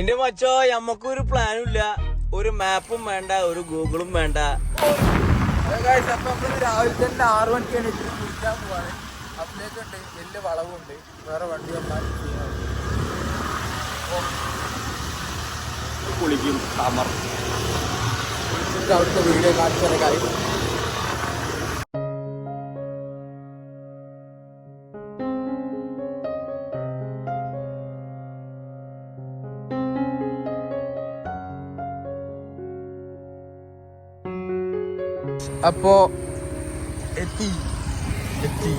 എന്റെ മച്ചോ നമ്മക്കൊരു പ്ലാനും ഇല്ല ഒരു മാപ്പും വേണ്ട ഒരു ഗൂഗിളും വേണ്ട. രാവിലെ തന്നെ ആറ് മണിക്ക് ഇതിന് കുടിക്കാൻ പോവാണ് അപ്പലേക്കുണ്ട് വലിയ വളവുണ്ട്. വേറെ വണ്ടി വന്നാൽ കുളിക്കും സമർ അവിടുത്തെ വീഡിയോ കാണിച്ചു കാര്യം അപ്പോ എത്തി. എത്തി.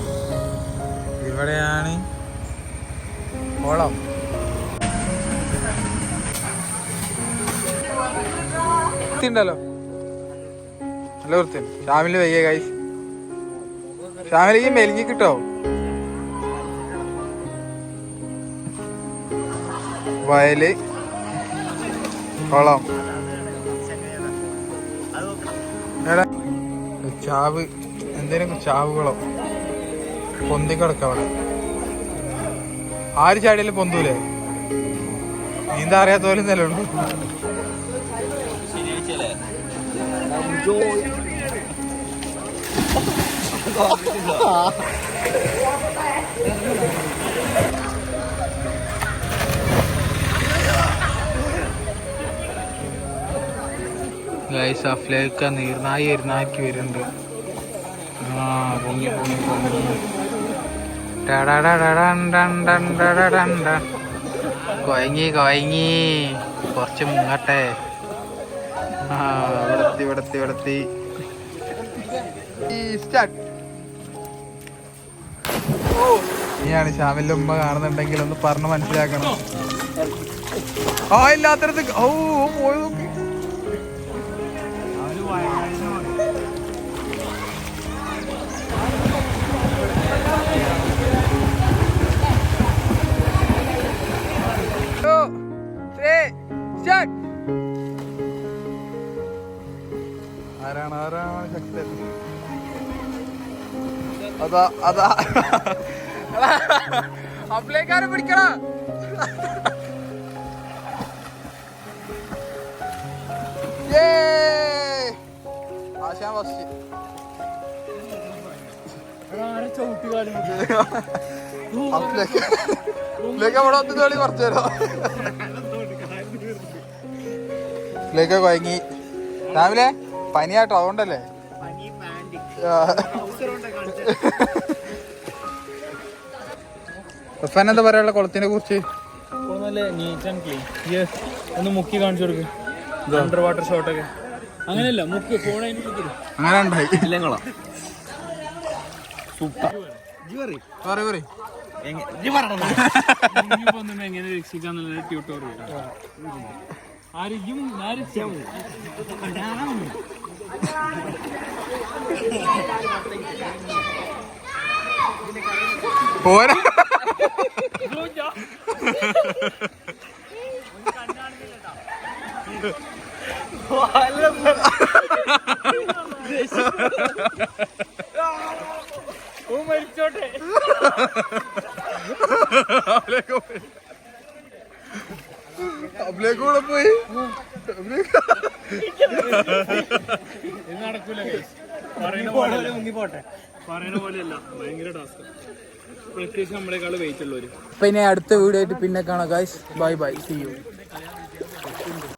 ഇവിടെയാണ് കുളം വൃത്തിയുണ്ടല്ലോ നല്ല വൃത്തിയുണ്ട്. ഷാമിൽ വയ്യ കൈ ഷാമിലേക്ക് മെലിഞ്ഞി കിട്ടോ? വയൽ കുളം എടാ. ചാവ് എന്തേലും ചാവുകളോ പൊന്തി കിടക്ക അവിടെ. ആര് ചാടിയാലും പൊന്തൂലേ? നീന്താ അറിയാത്ത പോലെ നിലയുള്ളൂ ഗൈസ് ആ നീർനായി എരുന്നാക്കി വരുന്നുണ്ട്. ആ പൊങ്ങി പൊങ്ങി പൊങ്ങി. കൊയങ്ങി കൊയങ്ങി. കുറച്ച് മുങ്ങട്ടെ. ആ ഇവിടെത്തി ഇവിടെത്തി ഇനിയാണ് ശ്യാമിന്റെ ഉമ്മ കാണുന്നുണ്ടെങ്കിൽ ഒന്ന് പറഞ്ഞ് മനസ്സിലാക്കണം. ആ ഇല്ലാത്തടത്ത് ഓ, പോയി നോക്കി. അതാ അതാ അപ്ലേക്കാരെ പിടിക്കണ ആശാൻ ഫസ്റ്റ് കളി കുറച്ചു തരോ അപ്ലേക്ക് കൊയങ്ങി രാവിലെ പനിയാട്ടോ അതുകൊണ്ടല്ലേ ഉഫാൻ എന്താ പറയാനുള്ള കുളത്തിനെ കുറിച്ച്? നീറ്റ് ആൻഡ് ക്ലീൻ യെസ് ഒന്ന് മുക്കി കാണിച്ചു കൊടുക്ക്. അണ്ടർ വാട്ടർ ഷോട്ടൊക്കെ അങ്ങനെയല്ല മുക്ക്. ഫോൺ. അങ്ങനെ ഉണ്ടായി. ഇല്ലങ്ങളോ ഒന്നും എങ്ങനെ രക്ഷിക്കാന്നുള്ള ട്യൂട്ടോറിയൽ ആരും ആരും പോരാ. മരിച്ചോട്ടെ. അബ്ലേക്ക് കൂടെ പോയി. ഇത് നടക്കൂല guys. പറയുന്ന പോലെ പറയുന്ന പോലെയല്ല ഭയങ്കര ടാസ്ക് പ്രത്യേകിച്ച് നമ്മളെക്കാൾ വെയിറ്റ് ഉള്ളവര് പിന്നെ അടുത്ത വീഡിയോ ആയിട്ട് പിന്നെ കാണാം guys bye bye see you